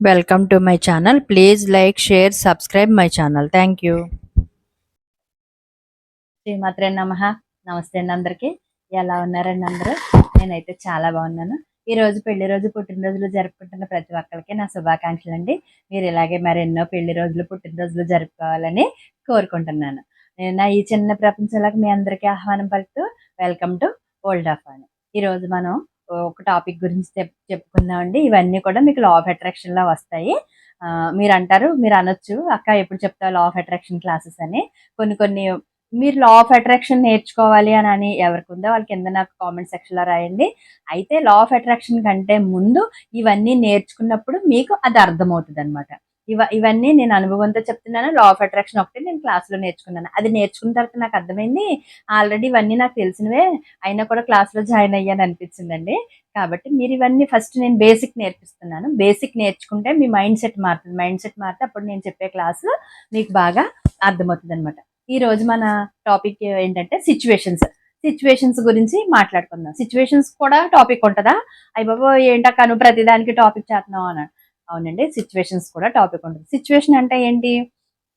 Welcome to my channel please like share subscribe my channel thank you శ్రీమాత్రే నమ. నమస్తే అండి అందరికి. ఎలా ఉన్నారండి అందరూ? నేనైతే చాలా బాగున్నాను. ఈ రోజు పెళ్ళి రోజు పుట్టినరోజులు జరుపుకుంటున్న ప్రతి ఒక్కరికి నా శుభాకాంక్షలు అండి. మీరు ఇలాగే మరెన్నో పెళ్ళి రోజులు పుట్టినరోజులు జరుపుకోవాలని కోరుకుంటున్నాను. నేను నా ఈ చిన్న ప్రపంచంలోకి మీ అందరికీ ఆహ్వానం పలుకుతూ వెల్కమ్ టు ఓల్డ్ ఆఫ్ అని ఈరోజు మనం ఒక టాపిక్ గురించి చెప్ చెప్పుకుందామండి. ఇవన్నీ కూడా మీకు లా ఆఫ్ అట్రాక్షన్లో వస్తాయి. మీరు అంటారు మీరు అనొచ్చు అక్క ఎప్పుడు చెప్తావు లా ఆఫ్ అట్రాక్షన్ క్లాసెస్ అని. కొన్ని కొన్ని మీరు లా ఆఫ్ అట్రాక్షన్ నేర్చుకోవాలి అని అని ఎవరికి ఉందో వాళ్ళ కింద నాకు కామెంట్ సెక్షన్లో రాయండి. అయితే లా ఆఫ్ అట్రాక్షన్ కంటే ముందు ఇవన్నీ నేర్చుకున్నప్పుడు మీకు అది అర్థమవుతుంది అనమాట ఇవ ఇవన్నీ నేను అనుభవంతో చెప్తున్నాను. లా ఆఫ్ అట్రాక్షన్ ఒకటి నేను క్లాస్లో నేర్చుకున్నాను. అది నేర్చుకున్న తర్వాత నాకు అర్థమైంది ఆల్రెడీ ఇవన్నీ నాకు తెలిసినవే అయినా కూడా క్లాస్లో జాయిన్ అయ్యాను అనిపించిందండి. కాబట్టి మీరు ఇవన్నీ ఫస్ట్ నేను బేసిక్ నేర్పిస్తున్నాను. బేసిక్ నేర్చుకుంటే మీ మైండ్ సెట్ మారుతుంది. మైండ్ సెట్ మారితే అప్పుడు నేను చెప్పే క్లాసు మీకు బాగా అర్థమవుతుంది అనమాట ఈ రోజు మన టాపిక్ ఏంటంటే సిచ్యువేషన్స్ సిచ్యువేషన్స్ గురించి మాట్లాడుకుందాం. సిచ్యువేషన్స్ కూడా టాపిక్ ఉంటుందా? అయ్య బాబు ఏంటక్క నువ్వు ప్రతిదానికి టాపిక్ చేస్తున్నావు అన్నాడు. అవునండి. సిచ్యువేషన్స్ కూడా టాపిక్ ఉంటుంది. సిచ్యువేషన్ అంటే ఏంటి?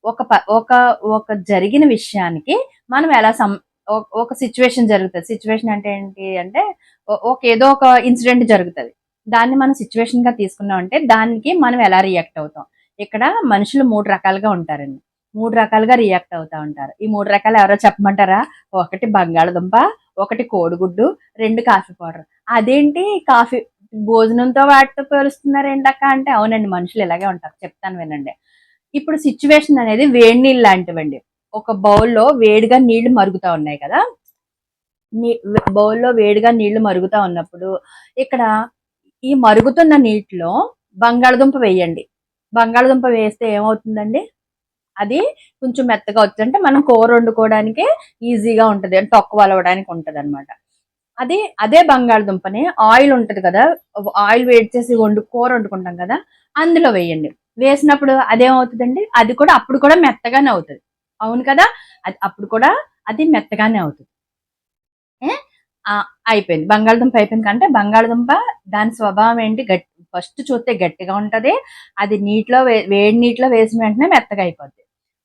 ఒక ప- ఒక ఒక జరిగిన విషయానికి మనం ఎలా సం ఒక- ఒక సిచ్యువేషన్ జరుగుతుంది. సిచ్యువేషన్ అంటే ఏంటి అంటే ఒక ఏదో ఒక ఇన్సిడెంట్ జరుగుతుంది. దాన్ని మనం సిచ్యువేషన్గా తీసుకున్నాం అంటే దానికి మనం ఎలా రియాక్ట్ అవుతాం? ఇక్కడ మనుషులు మూడు రకాలుగా ఉంటారండి. మూడు రకాలుగా రియాక్ట్ అవుతా ఉంటారు. ఈ మూడు రకాలు ఎవరో చెప్పమంటారా? ఒకటి బంగాళదుంప ఒకటి కోడిగుడ్డు రెండు కాఫీ పౌడర్. అదేంటి కాఫీ భోజనంతో వాటితో పోలుస్తున్నారు ఏంటక్క అంటే అవునండి మనుషులు ఇలాగే ఉంటారు. చెప్తాను వినండి. ఇప్పుడు సిచ్యువేషన్ అనేది వేడి నీళ్ళు లాంటివండి. ఒక బౌల్లో వేడిగా నీళ్ళు మరుగుతా ఉన్నాయి కదా. బౌల్లో వేడిగా నీళ్ళు మరుగుతా ఉన్నప్పుడు ఇక్కడ ఈ మరుగుతున్న నీటిలో బంగాళదుంప వేయండి. బంగాళదుంప వేస్తే ఏమవుతుందండి? అది కొంచెం మెత్తగా అవుతుంది అంటే మనం కూర వండుకోవడానికి ఈజీగా ఉంటది. అంటే తక్కువ వలవడానికి ఉంటుంది అనమాట అదే అదే బంగాళదుంపని ఆయిల్ ఉంటుంది కదా ఆయిల్ వేడి చేసి వండు కూర వండుకుంటాం కదా అందులో వేయండి. వేసినప్పుడు అదేమవుతుందండి? అది కూడా అప్పుడు కూడా మెత్తగానే అవుతుంది. అవును కదా? అది అప్పుడు కూడా అది మెత్తగానే అవుతుంది. అయిపోయింది. బంగాళదుంప అయిపోయింది కంటే బంగాళదుంప దాని స్వభావం ఏంటి? గట్టి ఫస్ట్ చూస్తే గట్టిగా ఉంటుంది. అది నీటిలో వే- వేడి నీటిలో వేసిన వెంటనే మెత్తగా అయిపోద్ది.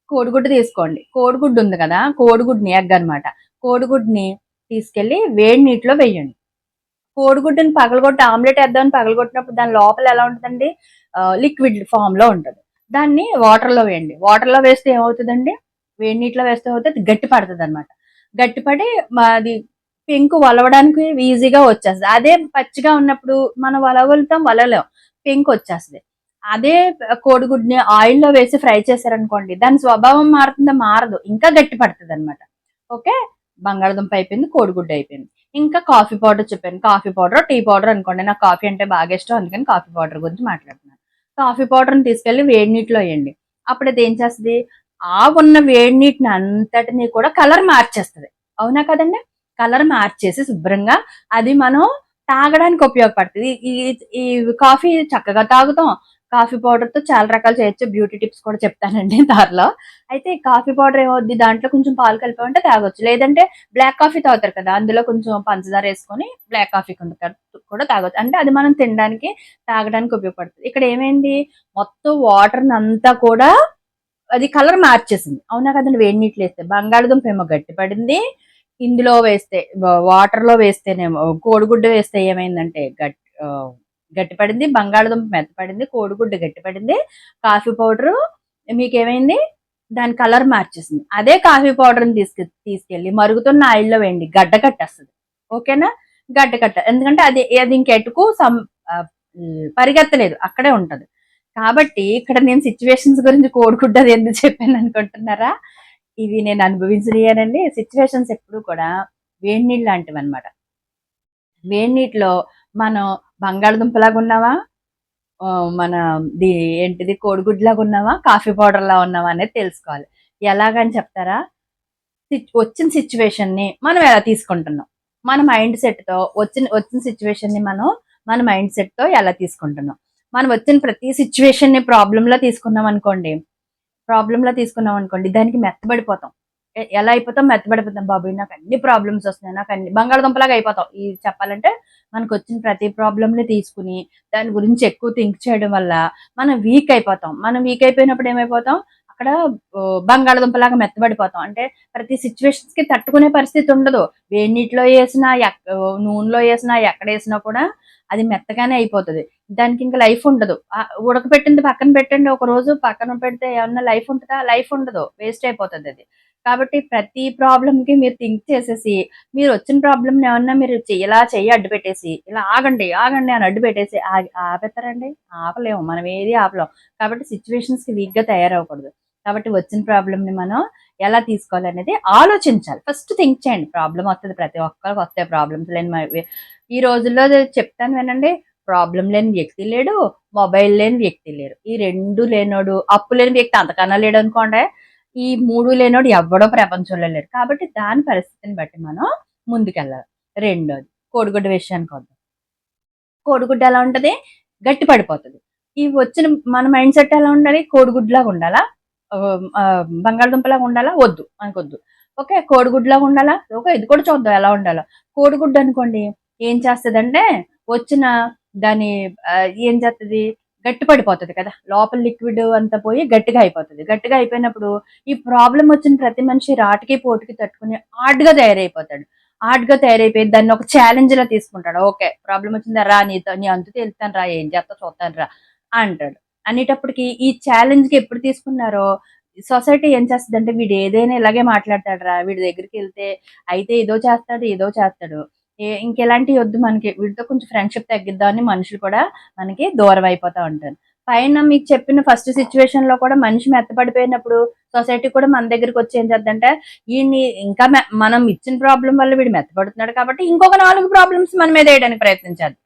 కోడిగుడ్డు తీసుకోండి. కోడిగుడ్డు ఉంది కదా? కోడిగుడ్డుని ఎగ్ అనమాట కోడిగుడ్డుని తీసుకెళ్ళి వేడి నీటిలో వేయండి. కోడిగుడ్డుని పగలగొట్టి ఆమ్లెట్ వేద్దామని పగలగొట్టినప్పుడు దాని లోపల ఎలా ఉంటుందండి? లిక్విడ్ ఫామ్లో ఉంటుంది. దాన్ని వాటర్లో వేయండి. వాటర్లో వేస్తే ఏమవుతుందండి? వేడి నీటిలో వేస్తే అవుతుంది గట్టి పడుతుంది అనమాట గట్టిపడి అది పెంకు వలవడానికి ఈజీగా వచ్చేస్తుంది. అదే పచ్చిగా ఉన్నప్పుడు మనం వలవలుతాం వలలేం. పెంకు వచ్చేస్తుంది. అదే కోడిగుడ్ని ఆయిల్లో వేసి ఫ్రై చేశారనుకోండి దాని స్వభావం మారుతుందా? మారదు. ఇంకా గట్టి పడుతుంది అనమాట ఓకే? బంగాళదుంప అయిపోయింది కోడిగుడ్డు అయిపోయింది. ఇంకా కాఫీ పౌడర్ చెప్పాను. కాఫీ పౌడర్ టీ పౌడర్ అనుకోండి. నాకు కాఫీ అంటే బాగా ఇష్టం. అందుకని కాఫీ పౌడర్ గురించి మాట్లాడుతున్నాను. కాఫీ పౌడర్ని తీసుకెళ్ళి వేడి నీటిలో వేయండి. అప్పుడు అది ఏం చేస్తుంది? ఆ ఉన్న వేడి నీటిని అంతటిని కూడా కలర్ మార్చేస్తుంది. అవునా కదండి? కలర్ మార్చేసి శుభ్రంగా అది మనం తాగడానికి ఉపయోగపడుతుంది. ఈ ఈ కాఫీ చక్కగా తాగుతాం. కాఫీ పౌడర్తో చాలా రకాలు చేయొచ్చు. బ్యూటీ టిప్స్ కూడా చెప్తానండి దారిలో. అయితే కాఫీ పౌడర్ ఏమవుద్ది? దాంట్లో కొంచెం పాలు కలిపామంటే తాగొచ్చు. లేదంటే బ్లాక్ కాఫీ తాగుతారు కదా అందులో కొంచెం పంచదార వేసుకొని బ్లాక్ కాఫీ కూడా తాగొచ్చు. అంటే అది మనం తినడానికి తాగడానికి ఉపయోగపడుతుంది. ఇక్కడ ఏమైంది? మొత్తం వాటర్ అంతా కూడా అది కలర్ మార్చేసింది. అవునా కదండి వేడి నీటిలో వేస్తే. బంగాళదుంప ఏమో గట్టిపడింది ఇందులో వేస్తే వాటర్లో వేస్తేనేమో కోడిగుడ్డ వేస్తే ఏమైందంటే గట్టి గట్టిపడింది బంగాళదుంప మెత్తపడింది కోడిగుడ్డు గట్టిపడింది కాఫీ పౌడరు మీకు ఏమైంది దాని కలర్ మార్చేసింది. అదే కాఫీ పౌడర్ని తీసుకు తీసుకెళ్ళి మరుగుతున్న ఆయిల్లో వేయండి. గడ్డ కట్టేస్తుంది. ఓకేనా? గడ్డ కట్ట ఎందుకంటే అది అది ఇంకెటుకు సం పరిగెత్తలేదు. అక్కడే ఉంటుంది. కాబట్టి ఇక్కడ నేను సిచ్యువేషన్స్ గురించి కోడిగుడ్డది ఎందుకు చెప్పాను అనుకుంటున్నారా? ఇవి నేను అనుభవించలేనండి. సిచ్యువేషన్స్ ఎప్పుడు కూడా వేడి నీళ్ళు లాంటివి అనమాట వేడి నీటిలో మనం బంగాళదుంపలాగా ఉన్నావా మన ది ఏంటిది కోడిగుడ్లాగా ఉన్నావా కాఫీ పౌడర్లా ఉన్నావా అనేది తెలుసుకోవాలి. ఎలాగని చెప్తారా? వచ్చిన సిచ్యువేషన్ని మనం ఎలా తీసుకుంటున్నాం? మన మైండ్ సెట్తో వచ్చిన వచ్చిన సిచ్యువేషన్ని మనం మన మైండ్ సెట్తో ఎలా తీసుకుంటున్నాం? మనం వచ్చిన ప్రతి సిచ్యువేషన్ని ని ప్రాబ్లం తీసుకున్నాం అనుకోండి ప్రాబ్లంలో తీసుకున్నాం అనుకోండి దానికి మెత్తబడిపోతాం. ఎలా అయిపోతాం మెత్తబడిపోతాం బాబు నాకు అన్ని ప్రాబ్లమ్స్ వస్తున్నాయి నాకు అన్ని బంగాళదుంపలాగా అయిపోతాం. ఈ చెప్పాలంటే మనకు వచ్చిన ప్రతి ప్రాబ్లమ్ని తీసుకుని దాని గురించి ఎక్కువ థింక్ చేయడం వల్ల మనం వీక్ అయిపోతాం. మనం వీక్ అయిపోయినప్పుడు ఏమైపోతాం? అక్కడ బంగాళదుంపలాగా మెత్తబడిపోతాం. అంటే ప్రతి సిచ్యువేషన్స్కి తట్టుకునే పరిస్థితి ఉండదు. వేడి నీటిలో వేసినా ఎక్- నూనెలో వేసినా ఎక్కడ వేసినా కూడా అది మెత్తగానే అయిపోతుంది. దానికి ఇంకా లైఫ్ ఉండదు. ఆ ఉడకపెట్టింది పక్కన పెట్టండి ఒక రోజు పక్కన పెడితే ఏమన్నా లైఫ్ ఉంటుందా? లైఫ్ ఉండదు. వేస్ట్ అయిపోతుంది అది. కాబట్టి ప్రతి ప్రాబ్లంకి మీరు థింక్ చేసేసి మీరు వచ్చిన ప్రాబ్లం ఏమన్నా మీరు చెయ్యి- ఇలా చెయ్యి అడ్డు పెట్టేసి ఇలా ఆగండి ఆగండి అని అడ్డు పెట్టేసి ఆగి- ఆపేస్తారండి? ఆపలేము మనం ఏది ఆపలేం కాబట్టి సిచ్యువేషన్స్కి వీక్గా తయారవ్వకూడదు. కాబట్టి వచ్చిన ప్రాబ్లంని మనం ఎలా తీసుకోవాలి అనేది ఆలోచించాలి. ఫస్ట్ థింక్ చేయండి. ప్రాబ్లం వస్తుంది ప్రతి ఒక్కరికి వస్తాయి ప్రాబ్లమ్స్ లేని ఈ రోజుల్లో చెప్తాను వినండి. ప్రాబ్లం లేని వ్యక్తి లేడు మొబైల్ లేని వ్యక్తి లేరు ఈ రెండు లేనోడు అప్పు లేని వ్యక్తి అంతకన్నా లేడు అనుకోండి ఈ మూడు లేనోడు ఎవడో ప్రపంచంలో లేరు. కాబట్టి దాని పరిస్థితిని బట్టి మనం ముందుకెళ్ళాలి. రెండోది కోడిగుడ్డ విషయానికి వద్దాం. కోడిగుడ్డ ఎలా ఉంటుంది? గట్టి పడిపోతుంది ఈ వచ్చిన మన మైండ్ సెట్ ఎలా ఉండాలి? కోడిగుడ్లాగా ఉండాలా? బంగాళదుంపలాగా ఉండాలా? వద్దు అనుకొద్దు. ఓకే కోడిగుడ్లాగా ఉండాలా? ఓకే ఇది కూడా చూద్దాం ఎలా ఉండాలో. కోడిగుడ్డు అనుకోండి ఏం చేస్తుందంటే వచ్చిన దాని ఏం చేస్తుంది గట్టి పడిపోతుంది కదా. లోపల లిక్విడ్ అంతా పోయి గట్టిగా అయిపోతుంది. గట్టిగా అయిపోయినప్పుడు ఈ ప్రాబ్లం వచ్చిన ప్రతి మనిషి రాటికి పోటుకి తట్టుకుని ఆర్డ్గా తయారైపోతాడు. ఆర్డ్గా తయారైపోయి దాన్ని ఒక ఛాలెంజ్ లా తీసుకుంటాడు. ఓకే ప్రాబ్లం వచ్చిందా? రా నీతో నీ అంతు తెలుస్తాను రా ఏం చేస్తా చూస్తాను రా అంటాడు. అనేటప్పటికి ఈ ఛాలెంజ్కి ఎప్పుడు తీసుకున్నారో సొసైటీ ఏం చేస్తుంది అంటే వీడు ఏదైనా ఇలాగే మాట్లాడతాడు రా వీడి దగ్గరికి వెళ్తే అయితే ఏదో చేస్తాడు ఏదో చేస్తాడు. ఇంకెలాంటివి ఇంకెలాంటి వద్దు మనకి వీటితో కొంచెం ఫ్రెండ్షిప్ తగ్గిద్దామని మనుషులు కూడా మనకి దూరం అయిపోతా ఉంటారు. పైన మీకు చెప్పిన ఫస్ట్ సిచ్యువేషన్లో కూడా మనిషి మెత్తపడిపోయినప్పుడు సొసైటీ కూడా మన దగ్గరికి వచ్చి ఏం చేద్దంటే వీడిని ఇంకా మనం ఇచ్చిన ప్రాబ్లం వల్ల వీడు మెత్తపడుతున్నాడు కాబట్టి ఇంకొక నాలుగు ప్రాబ్లమ్స్ మన మీద వేయడానికి ప్రయత్నించాలి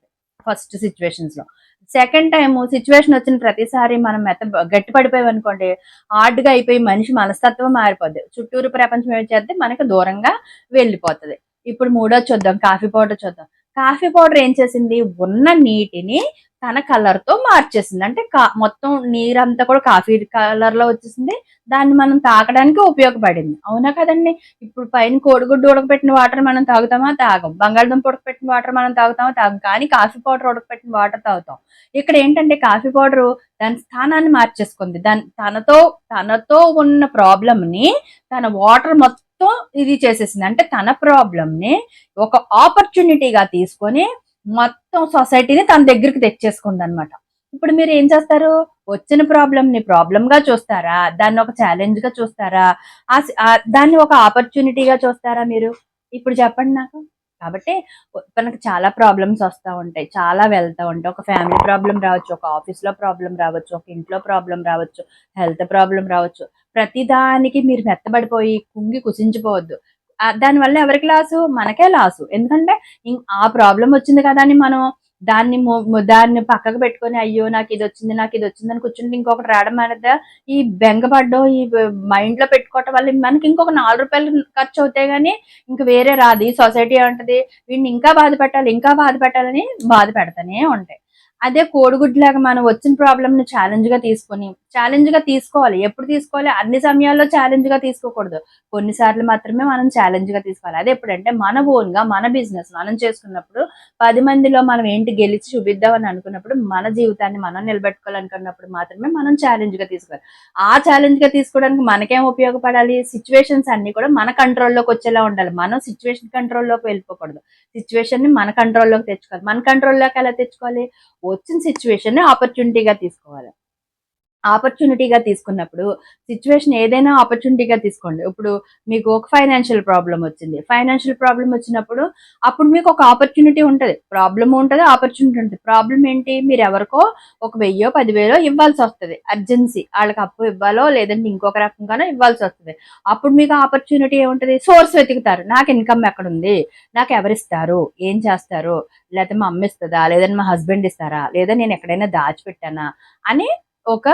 ఫస్ట్ సిచ్యువేషన్స్లో. సెకండ్ టైం సిచ్యువేషన్ వచ్చిన ప్రతిసారి మనం మెత్త గట్టి పడిపోయామనుకోండి అనుకోండి హార్డ్గా అయిపోయి మనిషి మనస్తత్వం మారిపోద్ది. చుట్టూరు ప్రపంచం ఏం చేస్తే మనకి దూరంగా వెళ్ళిపోతుంది. ఇప్పుడు మూడో చూద్దాం కాఫీ పౌడర్ చూద్దాం. కాఫీ పౌడర్ ఏం చేసింది? ఉన్న నీటిని తన కలర్తో మార్చేసింది. అంటే కా- మొత్తం నీరంతా కూడా కాఫీ కలర్లో వచ్చేసింది. దాన్ని మనం తాగడానికి ఉపయోగపడింది. అవునా కదండి? ఇప్పుడు పైన కోడిగుడ్డు ఉడకపెట్టిన వాటర్ మనం తాగుతామా? తాగం. బంగాళదుంప ఉడకపెట్టిన వాటర్ మనం తాగుతామా? తాగం. కానీ కాఫీ పౌడర్ ఉడకపెట్టిన వాటర్ తాగుతాం. ఇక్కడ ఏంటంటే కాఫీ పౌడర్ దాని స్థానాన్ని మార్చేసుకుంది. దాని తనతో తనతో ఉన్న ప్రాబ్లమ్ని తన వాటర్ మొత్తం ఇది చేసేసింది. అంటే తన ప్రాబ్లమ్ని ఒక ఆపర్చునిటీగా తీసుకొని మొత్తం సొసైటీని తన దగ్గరికి తెచ్చేసుకుంది అనమాట ఇప్పుడు మీరు ఏం చేస్తారు? వచ్చిన ప్రాబ్లంని ప్రాబ్లంగా ప్రాబ్లమ్గా చూస్తారా? దాన్ని ఒక ఛాలెంజ్గా చూస్తారా? ఆ దాన్ని ఒక ఆపర్చునిటీగా చూస్తారా మీరు? ఇప్పుడు చెప్పండి నాకు. కాబట్టి మనకు చాలా ప్రాబ్లమ్స్ వస్తూ ఉంటాయి. చాలా వెళ్తూ ఉంటాయి. ఒక ఫ్యామిలీ ప్రాబ్లం రావచ్చు ఒక ఆఫీస్లో ప్రాబ్లం రావచ్చు ఒక ఇంట్లో ప్రాబ్లం రావచ్చు హెల్త్ ప్రాబ్లం రావచ్చు. ప్రతిదానికి మీరు మెత్తబడిపోయి కుంగి కుసించిపోవద్దు. దానివల్ల ఎవరికి లాసు మనకే లాసు ఎందుకంటే ఇం- ఆ ప్రాబ్లం వచ్చింది కదా అని మనం దాన్ని దాన్ని పక్కకు పెట్టుకొని అయ్యో నాకు ఇది వచ్చింది నాకు ఇది వచ్చింది అని కూర్చుంటే ఇంకొకటి రావడం అనేది ఈ బెంగపడ్డం ఈ మైండ్లో పెట్టుకోవటం వల్ల మనకి ఇంకొక నాలుగు రూపాయలు ఖర్చు అవుతాయి కానీ ఇంకా వేరే రాదు. ఈ సొసైటీ ఉంటది వీడిని ఇంకా బాధ పెట్టాలి ఇంకా బాధ పెట్టాలని బాధ పెడతానే ఉంటాయి. అదే కోడిగుడ్లాగా మనం వచ్చిన ప్రాబ్లమ్ని ఛాలెంజ్గా తీసుకొని ఛాలెంజ్గా తీసుకోవాలి. ఎప్పుడు తీసుకోవాలి? అన్ని సమయాల్లో ఛాలెంజ్గా తీసుకోకూడదు. కొన్నిసార్లు మాత్రమే మనం ఛాలెంజ్గా తీసుకోవాలి. అదే ఎప్పుడంటే మన ఓన్గా మన బిజినెస్ మనం చేసుకున్నప్పుడు పది మందిలో మనం ఏంటి గెలిచి చూపిద్దామని అనుకున్నప్పుడు మన జీవితాన్ని మనం నిలబెట్టుకోవాలనుకున్నప్పుడు మాత్రమే మనం ఛాలెంజ్గా తీసుకోవాలి. ఆ ఛాలెంజ్గా తీసుకోవడానికి మనకేం ఉపయోగపడాలి? సిచ్యువేషన్స్ అన్ని కూడా మన కంట్రోల్లోకి వచ్చేలా ఉండాలి. మనం సిచ్యువేషన్ కంట్రోల్లోకి వెళ్ళిపోకూడదు. సిచ్యువేషన్ని మన కంట్రోల్లోకి తెచ్చుకోవాలి. మన కంట్రోల్లోకి ఎలా తెచ్చుకోవాలి? వచ్చిన సిచ్యువేషన్ ఆపర్చునిటీగా తీసుకోవాలి. ఆపర్చునిటీగా తీసుకున్నప్పుడు సిచ్యువేషన్ ఏదైనా ఆపర్చునిటీగా తీసుకోండి. ఇప్పుడు మీకు ఒక ఫైనాన్షియల్ ప్రాబ్లం వచ్చింది. ఫైనాన్షియల్ ప్రాబ్లం వచ్చినప్పుడు అప్పుడు మీకు ఒక ఆపర్చునిటీ ఉంటుంది. ప్రాబ్లం ఉంటుంది ఆపర్చునిటీ ఉంటుంది. ప్రాబ్లం ఏంటి? మీరు ఎవరికో ఒక వెయ్యో పదివేలో ఇవ్వాల్సి వస్తుంది. అర్జెన్సీ. వాళ్ళకి అప్పు ఇవ్వాలో లేదంటే ఇంకొక రకంగానో ఇవ్వాల్సి వస్తుంది. అప్పుడు మీకు ఆపర్చునిటీ ఏముంటుంది? సోర్స్ వెతుకుతారు. నాకు ఇన్కమ్ ఎక్కడ ఉంది నాకు ఎవరిస్తారు? ఏం చేస్తారు? లేకపోతే మా అమ్మ ఇస్తుందా? లేదంటే మా హస్బెండ్ ఇస్తారా? లేదా నేను ఎక్కడైనా దాచిపెట్టానా? అని ఒక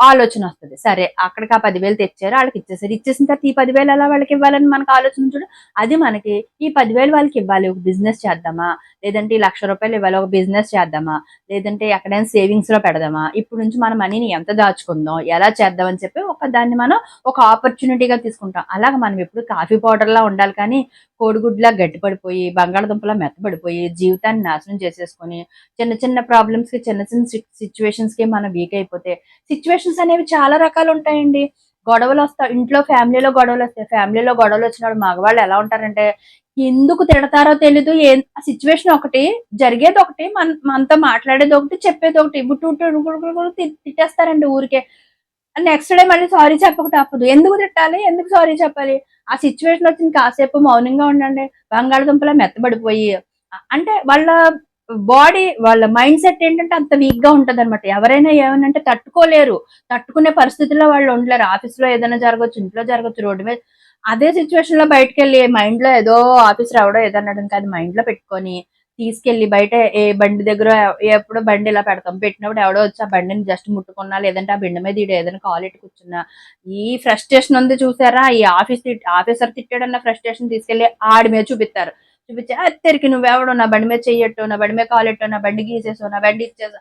ఆలోచన వస్తుంది. సరే అక్కడికి ఆ పదివేలు తెచ్చారు వాళ్ళకి ఇచ్చేసారు. ఇచ్చేసిన తర్వాత ఈ పదివేలు ఎలా వాళ్ళకి ఇవ్వాలని మనకు ఆలోచన చూడు అది మనకి ఈ పదివేలు వాళ్ళకి ఇవ్వాలి ఒక బిజినెస్ చేద్దామా? లేదంటే ఈ లక్ష రూపాయలు ఇవ్వాలి ఒక బిజినెస్ చేద్దామా? లేదంటే ఎక్కడైనా సేవింగ్స్లో పెడదామా? ఇప్పుడు నుంచి మన మనీని ఎంత దాచుకుందాం? ఎలా చేద్దాం అని చెప్పి ఒక దాన్ని మనం ఒక ఆపర్చునిటీగా తీసుకుంటాం. అలాగ మనం ఎప్పుడు కాఫీ పౌడర్ లా ఉండాలి కానీ కోడిగుడ్లా గట్టిపడిపోయి బంగాళదుంపలా మెత్తబడిపోయి జీవితాన్ని నాశనం చేసేసుకొని చిన్న చిన్న ప్రాబ్లమ్స్కి చిన్న చిన్న సిచ్యువేషన్స్కి మనం వీక్ అయిపోతే ఇష్యూస్ అనేవి చాలా రకాలు ఉంటాయండి. గొడవలు వస్తాయి ఇంట్లో ఫ్యామిలీలో గొడవలు వస్తాయి. ఫ్యామిలీలో గొడవలు వచ్చినప్పుడు మగవాళ్ళు ఎలా ఉంటారంటే ఎందుకు తిడతారో తెలీదు ఏ సిచ్యువేషన్ ఒకటి జరిగేది ఒకటి మన మనతో మాట్లాడేది ఒకటి చెప్పేది ఒకటి తిట్టేస్తారండి ఊరికే. నెక్స్ట్ డే మళ్ళీ సారీ చెప్పక తప్పదు ఎందుకు తిట్టాలి? ఎందుకు సారీ చెప్పాలి? ఆ సిచ్యువేషన్ వచ్చింది కాసేపు మౌనంగా ఉండండి. బంగాళదుంపలా మెత్తబడిపోయి అంటే వాళ్ళ బాడీ వాళ్ళ మైండ్ సెట్ ఏంటంటే అంత వీక్గా ఉంటది అనమాట ఎవరైనా ఏమనంటే తట్టుకోలేరు. తట్టుకునే పరిస్థితుల్లో వాళ్ళు ఉండలేరు. ఆఫీస్లో ఏదైనా జరగవచ్చు ఇంట్లో జరగవచ్చు రోడ్డు మీద. అదే సిచ్యువేషన్లో బయటకు వెళ్ళి మైండ్లో ఏదో ఆఫీస్ ఎవడో ఏదన్నాడు ఇంకా అది మైండ్లో పెట్టుకొని తీసుకెళ్ళి బయట ఏ బండి దగ్గర ఎప్పుడో బండి ఇలా పెడతాం. పెట్టినప్పుడు ఎవడో వచ్చి ఆ బండిని జస్ట్ ముట్టుకున్నా లేదంటే ఆ బండి మీద ఇడు ఏదైనా కాల్ కూర్చున్నా. ఈ ఫ్రస్ట్రేషన్ ఉంది చూసారా? ఈ ఆఫీస్ ఆఫీసర్ తిట్టాడన్న ఫ్రస్ట్రేషన్ తీసుకెళ్ళి ఆడి మీద చూపిస్తారు చూపించి తెరికి నువ్వెవడో నా బండి మీద చెయ్యట్టు నా బండి మీద కాలెట్టు నా బండి గీసేసో నా బండి ఇచ్చేసా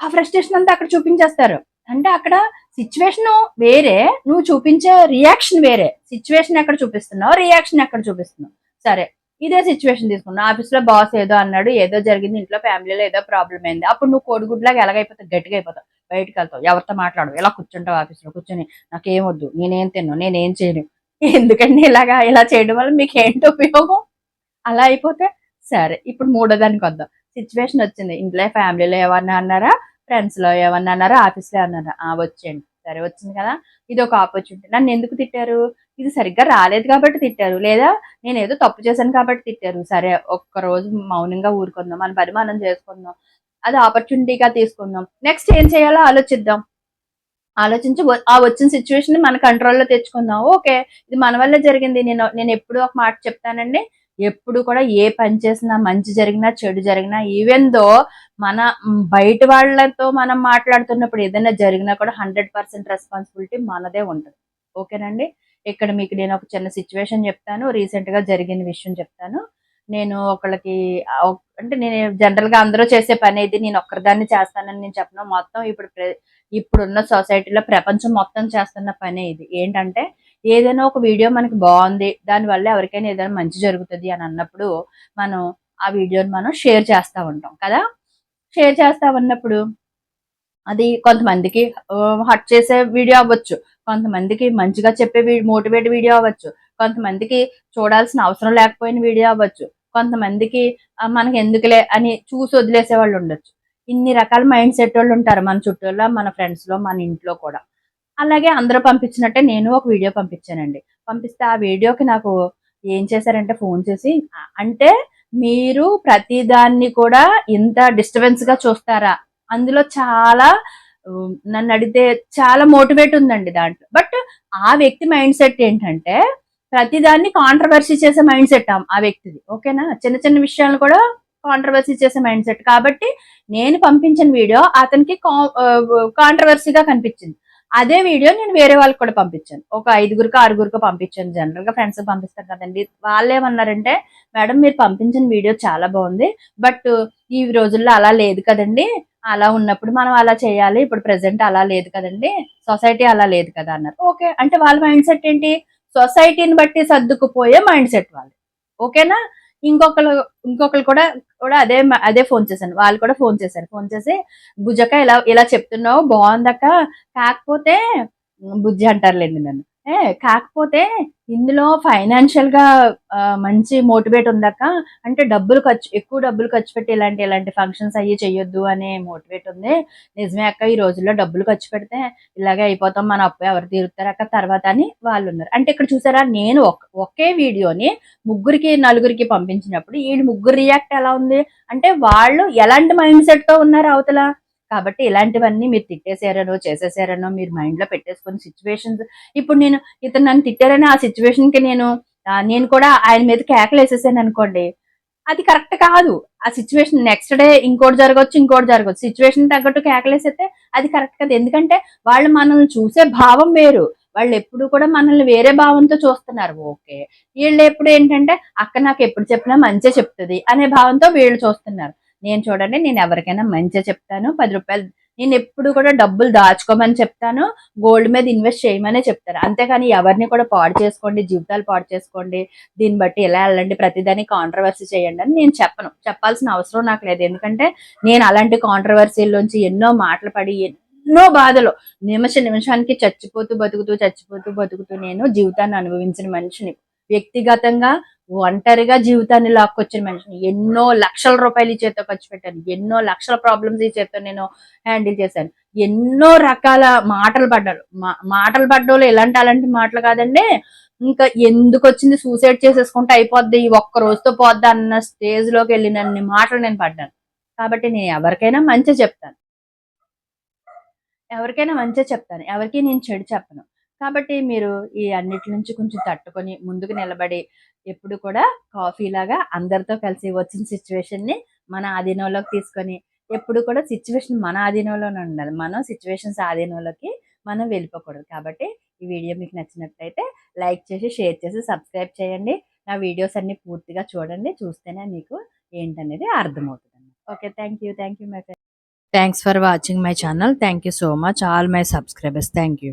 ఆ ఫ్రస్ట్రేషన్ అంతా అక్కడ చూపించేస్తారు. అంటే అక్కడ సిచ్యువేషన్ వేరే నువ్వు చూపించే రియాక్షన్ వేరే. సిచ్యువేషన్ ఎక్కడ చూపిస్తున్నావు రియాక్షన్ ఎక్కడ చూపిస్తున్నావు? సరే ఇదే సిచ్యువేషన్ తీసుకున్నావు. ఆఫీస్లో బాస్ ఏదో అన్నాడు ఏదో జరిగింది ఇంట్లో ఫ్యామిలీలో ఏదో ప్రాబ్లం అయింది. అప్పుడు నువ్వు కోడిగుడ్లాగా ఎలాగైపోతావు? గట్టిగా అయిపోతావు. బయటకు వెళ్తావు. ఎవరితో మాట్లాడు ఇలా కూర్చుంటావు ఆఫీస్లో కూర్చొని నాకేమొద్దు నేనేం తిన్నాను నేనేం చేయను. ఎందుకండి ఇలాగా ఇలా చేయడం వల్ల మీకు ఏంటి ఉపయోగం? అలా అయిపోతే సరే ఇప్పుడు మూడో దానికి వద్దాం. సిచ్యువేషన్ వచ్చింది. ఇంట్లో ఫ్యామిలీలో ఏమన్నా అన్నారా? ఫ్రెండ్స్లో ఏమన్నా అన్నారా? ఆఫీస్లో అన్నారా? వచ్చేయండి. సరే వచ్చింది కదా. ఇది ఒక ఆపర్చునిటీ నన్ను ఎందుకు తిట్టారు? ఇది సరిగ్గా రాలేదు కాబట్టి తిట్టారు. లేదా నేను ఏదో తప్పు చేశాను కాబట్టి తిట్టారు. సరే ఒక్క రోజు మౌనంగా ఊరుకుందాం. మన పని మనం చేసుకుందాం. అది ఆపర్చునిటీగా తీసుకుందాం. నెక్స్ట్ ఏం చేయాలో ఆలోచిద్దాం. ఆలోచించి ఆ వచ్చిన సిచ్యువేషన్ మన కంట్రోల్లో తెచ్చుకుందాం. ఓకే ఇది మన వల్ల జరిగింది. నేను నేను ఎప్పుడు ఒక మాట చెప్తానండి. ఎప్పుడు కూడా ఏ పని చేసినా మంచి జరిగినా చెడు జరిగినా ఈవెన్ దో మన బయట వాళ్ళతో మనం మాట్లాడుతున్నప్పుడు ఏదైనా జరిగినా కూడా హండ్రెడ్ పర్సెంట్ రెస్పాన్సిబిలిటీ మనదే ఉంటుంది. ఓకేనండి? ఇక్కడ మీకు నేను ఒక చిన్న సిచ్యువేషన్ చెప్తాను. రీసెంట్గా జరిగిన విషయం చెప్తాను. నేను ఒకళ్ళకి అంటే నేను జనరల్గా అందరూ చేసే పని ఇది నేను ఒక్కరిదాన్ని చేస్తానని నేను చెప్పను. మొత్తం ఇప్పుడు ప్ర- ఇప్పుడున్న సొసైటీలో ప్రపంచం మొత్తం చేస్తున్న పని ఇది. ఏంటంటే ఏదైనా ఒక వీడియో మనకి బాగుంది దానివల్ల ఎవరికైనా ఏదైనా మంచి జరుగుతుంది అని అన్నప్పుడు మనం ఆ వీడియోని మనం షేర్ చేస్తూ ఉంటాం కదా? షేర్ చేస్తా ఉన్నప్పుడు అది కొంతమందికి హట్ చేసే వీడియో అవ్వచ్చు కొంతమందికి మంచిగా చెప్పే మోటివేట్ వీడియో అవ్వచ్చు కొంతమందికి చూడాల్సిన అవసరం లేకపోయిన వీడియో అవ్వచ్చు కొంతమందికి మనకి ఎందుకులే అని చూసి వదిలేసే వాళ్ళు ఉండొచ్చు. ఇన్ని రకాల మైండ్ సెట్ వాళ్ళు ఉంటారు మన చుట్టూలో మన ఫ్రెండ్స్లో మన ఇంట్లో కూడా. అలాగే అందరూ పంపించినట్టే నేను ఒక వీడియో పంపించానండి. పంపిస్తే ఆ వీడియోకి నాకు ఏం చేశారంటే ఫోన్ చేసి అంటే మీరు ప్రతిదాన్ని కూడా ఇంత డిస్టర్బెన్స్గా చూస్తారా? అందులో చాలా నన్ను అడిగితే చాలా మోటివేట్ ఉందండి దాంట్లో. బట్ ఆ వ్యక్తి మైండ్ సెట్ ఏంటంటే ప్రతిదాన్ని కాంట్రవర్సీ చేసే మైండ్ సెట్ ఆ వ్యక్తిది. ఓకేనా? చిన్న చిన్న విషయాలను కూడా కాంట్రవర్సీ చేసే మైండ్ సెట్ కాబట్టి నేను పంపించిన వీడియో అతనికి కాంట్రవర్సీగా కనిపించింది. అదే వీడియో నేను వేరే వాళ్ళకి కూడా పంపించాను. ఒక ఐదుగురికి ఆరుగురికి పంపించాను. జనరల్గా ఫ్రెండ్స్ పంపిస్తారు కదండి. వాళ్ళు ఏమన్నారంటే మేడం మీరు పంపించిన వీడియో చాలా బాగుంది. బట్ ఈ రోజుల్లో అలా లేదు కదండి. అలా ఉన్నప్పుడు మనం అలా చేయాలి. ఇప్పుడు ప్రెసెంట్ అలా లేదు కదండి. సొసైటీ అలా లేదు కదా అన్నారు. ఓకే. అంటే వాళ్ళ మైండ్ సెట్ ఏంటి సొసైటీని బట్టి సర్దుకుపోయే మైండ్ సెట్ వాళ్ళు. ఓకేనా? ఇంకొకరు ఇంకొకరు కూడా కూడా అదే అదే ఫోన్ చేశాను. వాళ్ళు కూడా ఫోన్ చేశారు. ఫోన్ చేసి భుజక ఇలా ఇలా చెప్తున్నావు? బాగుందక్క. కాకపోతే బుజ్జి అంటారులేండి నన్ను. కాకపోతే ఇందులో ఫైనాన్షియల్గా మంచి మోటివేట్ ఉందక్క. అంటే డబ్బులు ఖర్చు ఎక్కువ డబ్బులు ఖర్చు పెట్టి ఇలాంటి ఇలాంటి ఫంక్షన్స్ అయ్యి చెయ్యొద్దు అనే మోటివేట్ ఉంది. నిజమే అక్క ఈ రోజుల్లో డబ్బులు ఖర్చు పెడితే ఇలాగే అయిపోతాం మన అప్పు ఎవరు తీరుతారు అక్క? తర్వాత అని వాళ్ళు ఉన్నారు. అంటే ఇక్కడ చూసారా నేను ఒకే వీడియోని ముగ్గురికి నలుగురికి పంపించినప్పుడు ఈ ముగ్గురు రియాక్ట్ ఎలా ఉంది? అంటే వాళ్ళు ఎలాంటి మైండ్ సెట్తో ఉన్నారు అవతల? కాబట్టి ఇలాంటివన్నీ మీరు తిట్టేశారనో చేసేసారనో మీరు మైండ్లో పెట్టేసుకుని సిచ్యువేషన్స్ ఇప్పుడు నేను ఇతను నన్ను తిట్టారని ఆ సిచ్యువేషన్కి నేను నేను కూడా ఆయన మీద కేకలు వేసేసాను అనుకోండి అది కరెక్ట్ కాదు. ఆ సిచ్యువేషన్ నెక్స్ట్ డే ఇంకోటి జరగవచ్చు ఇంకోటి జరగవచ్చు సిచ్యువేషన్ తగ్గట్టు కేకలేసేస్తే అది కరెక్ట్ కాదు. ఎందుకంటే వాళ్ళు మనల్ని చూసే భావం వేరు. వాళ్ళు ఎప్పుడు కూడా మనల్ని వేరే భావంతో చూస్తున్నారు. ఓకే. వీళ్ళు ఎప్పుడు ఏంటంటే అక్క నాకు ఎప్పుడు చెప్పినా మంచిగా చెప్తుంది అనే భావంతో వీళ్ళు చూస్తున్నారు. నేను చూడండి నేను ఎవరికైనా మంచిగా చెప్తాను పది రూపాయలు నేను ఎప్పుడు కూడా డబ్బులు దాచుకోమని చెప్తాను గోల్డ్ మీద ఇన్వెస్ట్ చేయమనే చెప్తాను అంతేకాని ఎవరిని కూడా పాడు చేసుకోండి జీవితాలు పాడు చేసుకోండి దీన్ని బట్టి ఎలా వెళ్ళండి ప్రతిదాన్ని కాంట్రవర్సీ చేయండి అని నేను చెప్పను. చెప్పాల్సిన అవసరం నాకు లేదు. ఎందుకంటే నేను అలాంటి కాంట్రవర్సీల్లోంచి ఎన్నో మాటలు పడి ఎన్నో బాధలు నిమిష నిమిషానికి చచ్చిపోతూ బతుకుతూ చచ్చిపోతూ బతుకుతూ నేను జీవితాన్ని అనుభవించిన మనిషిని. వ్యక్తిగతంగా ఒంటరిగా జీవితాన్ని లాక్కొచ్చిన మనిషిని. ఎన్నో లక్షల రూపాయలు ఈ చేత్తో ఖర్చు పెట్టాను. ఎన్నో లక్షల ప్రాబ్లమ్స్ ఈ చేత్తో నేను హ్యాండిల్ చేశాను. ఎన్నో రకాల మాటలు పడ్డాను మా- మాటలు పడ్డోళ్ళు ఎలాంటి అలాంటి మాటలు కాదండి. ఇంకా ఎందుకు వచ్చింది సూసైడ్ చేసేసుకుంటే అయిపోద్ది ఈ ఒక్క రోజుతో పోద్ది అన్న స్టేజ్లోకి వెళ్ళినన్ని మాటలు నేను పడ్డాను. కాబట్టి నేను ఎవరికైనా మంచి చెప్తాను. ఎవరికైనా మంచిగా చెప్తాను. ఎవరికి నేను చెడు చెప్పను. కాబట్టి మీరు ఈ అన్నిటి నుంచి కొంచెం తట్టుకొని ముందుకు నిలబడి ఎప్పుడు కూడా కాఫీ లాగా అందరితో కలిసి వచ్చిన సిచ్యువేషన్ని మన ఆధీనంలోకి తీసుకొని ఎప్పుడు కూడా సిచ్యువేషన్ మన ఆధీనంలోనే ఉండాలి. మనం సిచ్యువేషన్స్ ఆధీనంలోకి మనం వెళ్ళిపోకూడదు. కాబట్టి ఈ వీడియో మీకు నచ్చినట్లయితే లైక్ చేసి షేర్ చేసి సబ్స్క్రైబ్ చేయండి. నా వీడియోస్ అన్ని పూర్తిగా చూడండి. చూస్తేనే మీకు ఏంటనేది అర్థమవుతుంది okay thank you thank you my thanks for watching my channel thank you so much all my subscribers thank you